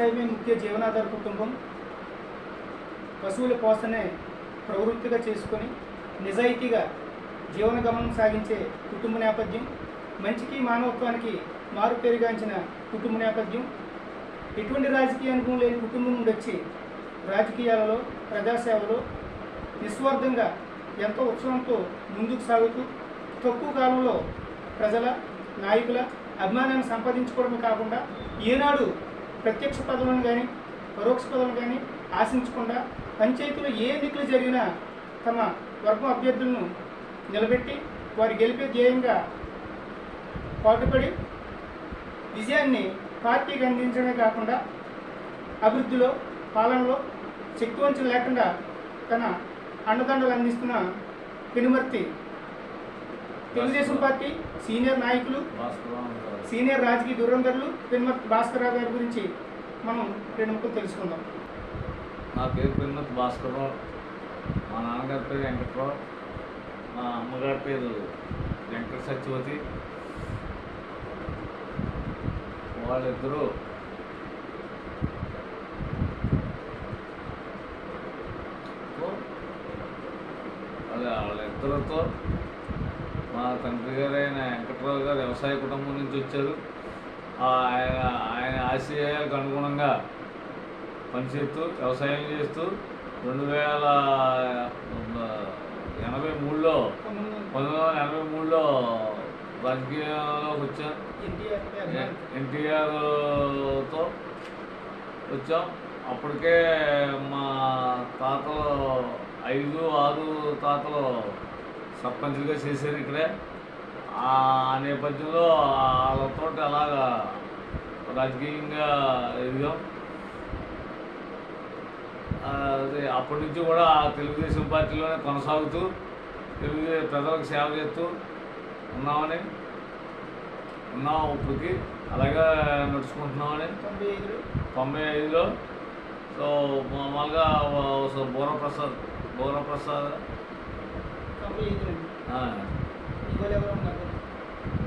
వ్యవసాయమే ముఖ్య జీవనాధార కుటుంబం పశువుల పోసనే ప్రవృత్తిగా చేసుకొని నిజాయితీగా జీవన గమనం సాగించే కుటుంబ నేపథ్యం. మంచికి మానవత్వానికి మారు పెరిగాంచిన కుటుంబ నేపథ్యం. ఎటువంటి రాజకీయ అనుభవం లేని కుటుంబం నుండి వచ్చి రాజకీయాలలో ప్రజాసేవలో నిస్వార్థంగా ఎంతో ఉత్సాహంతో ముందుకు సాగుతూ తక్కువ కాలంలో ప్రజల నాయకుల అభిమానాన్ని సంపాదించుకోవడమే కాకుండా ఏనాడు ప్రత్యక్ష పదవులను కానీ పరోక్ష పదవులు కానీ ఆశించకుండా పంచాయతీలో ఏ ఎన్నికలు జరిగినా తమ వర్గం అభ్యర్థులను నిలబెట్టి వారు గెలిపే ధ్యేయంగా పాటుపడి విజయాన్ని పార్టీకి అందించడమే కాకుండా అభివృద్ధిలో పాలనలో శక్తివంచన లేకుండా తన అండదండలు అందిస్తున్న పెనుమర్తి తెలుగుదేశం పార్టీ సీనియర్ నాయకులు సీనియర్ రాజకీయ దురంధరులు పెనుమర్తి భాస్కరరావు గారి గురించి మనం రెండు ముక్కలు తెలుసుకుందాం. నా పేరు పిన్నత్ భాస్కరరావు. మా నాన్నగారి పేరు వెంకట్రావు. మా అమ్మగారి పేరు వెంకట సత్యవతి. వాళ్ళిద్దరూ వాళ్ళ వాళ్ళిద్దరితో మా తండ్రి గారైన వెంకట్రావు గారు వ్యవసాయ కుటుంబం నుంచి వచ్చారు. ఆయన ఆయన ఆశయాలకు అనుగుణంగా పనిచేస్తూ వ్యవసాయం చేస్తూ రెండు వేల ఎనభై మూడులో పంతొమ్మిది వందల ఎనభై మూడులో రాజకీయాల్లోకి వచ్చాం. ఎన్టీఆర్తో వచ్చాం. అప్పటికే మా తాతలు ఐదు ఆరు తాతలు సర్పంచ్గా చేశారు ఇక్కడే. ఆ నేపథ్యంలో వాళ్ళతో అలాగా రాజకీయంగా ఎదిగాం. అప్పటి నుంచి కూడా తెలుగుదేశం పార్టీలోనే కొనసాగుతూ తెలుగు ప్రజలకు సేవ చేస్తూ ఉన్నామని ఉన్నాం ఇప్పటికి. అలాగే నడుచుకుంటున్నామని తొంభై ఐదులో. తొంభై ఐదులో సో మామూలుగా బోరప్రసాద్ బోరప్రసాద్ తొంభై ఐదు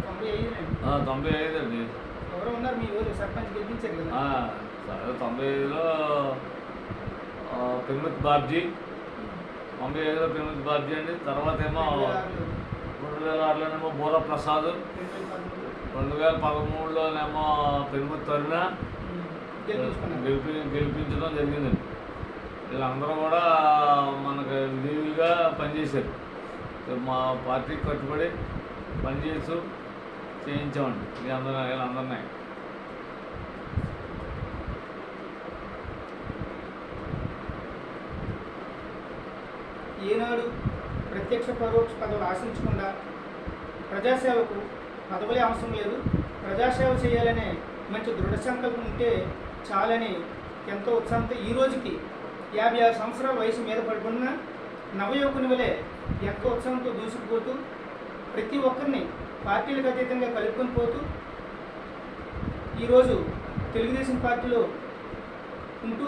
తొంభై తొంభై ఐదు అండి ఎవరో ఉన్నారు మీ ఊరు సర్పంచ్ గెలిపించారు కదా తొంభై ఐదులో ఆ, పిమ్మత్ బాబ్జీ తొంభై ఐదులో పిమ్మత్ బాబ్జీ అండి తర్వాత ఏమో రెండు వేల రెండు వేల ఆరులోనేమో బోరప్రసాద్ ప్రసాద్ రెండు వేల పదమూడులోనేమో పెనుమతి తరుణ గెలిపి గెలిపించడం జరిగిందండి వీళ్ళందరూ కూడా మనకు విధులుగా పనిచేశారు మా పార్టీకి కట్టుబడి పనిచేస్తూ చేయించామండి. వీళ్ళందరూ వీళ్ళందరినీ ఈనాడు ప్రత్యక్ష పరోక్ష పదవులు ఆశించకుండా ప్రజాసేవకు పదవులే అవసరం లేదు. ప్రజాసేవ చేయాలనే మంచి దృఢ సంకల్పం ఉంటే చాలని ఎంతో ఉత్సాహంతో ఈ రోజుకి యాభై ఆరు సంవత్సరాల వయసు మీద పడుకున్న నవయువకుని వలె ఎక్క ఉత్సాహంతో దూసుకుపోతూ ప్రతి ఒక్కరిని పార్టీలకు అతీతంగా కలుపుకొని పోతూ ఈరోజు తెలుగుదేశం పార్టీలో ఉంటూ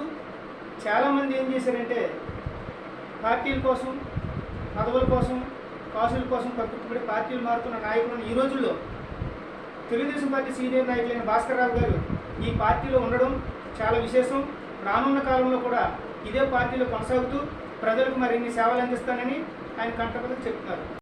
చాలామంది ఏం చేశారంటే పార్టీల కోసం పదవుల కోసం కాసుల కోసం కట్టుబడి పార్టీలు మారుతున్న నాయకులను ఈ రోజుల్లో తెలుగుదేశం పార్టీ సీనియర్ నాయకులైన భాస్కర్ రావు గారు ఈ పార్టీలో ఉండడం చాలా విశేషం. రానున్న కాలంలో కూడా ఇదే పార్టీలో కొనసాగుతూ ప్రజలకు మరిన్ని సేవలు అందిస్తానని ఆయన కంటపదలు చెప్తున్నారు.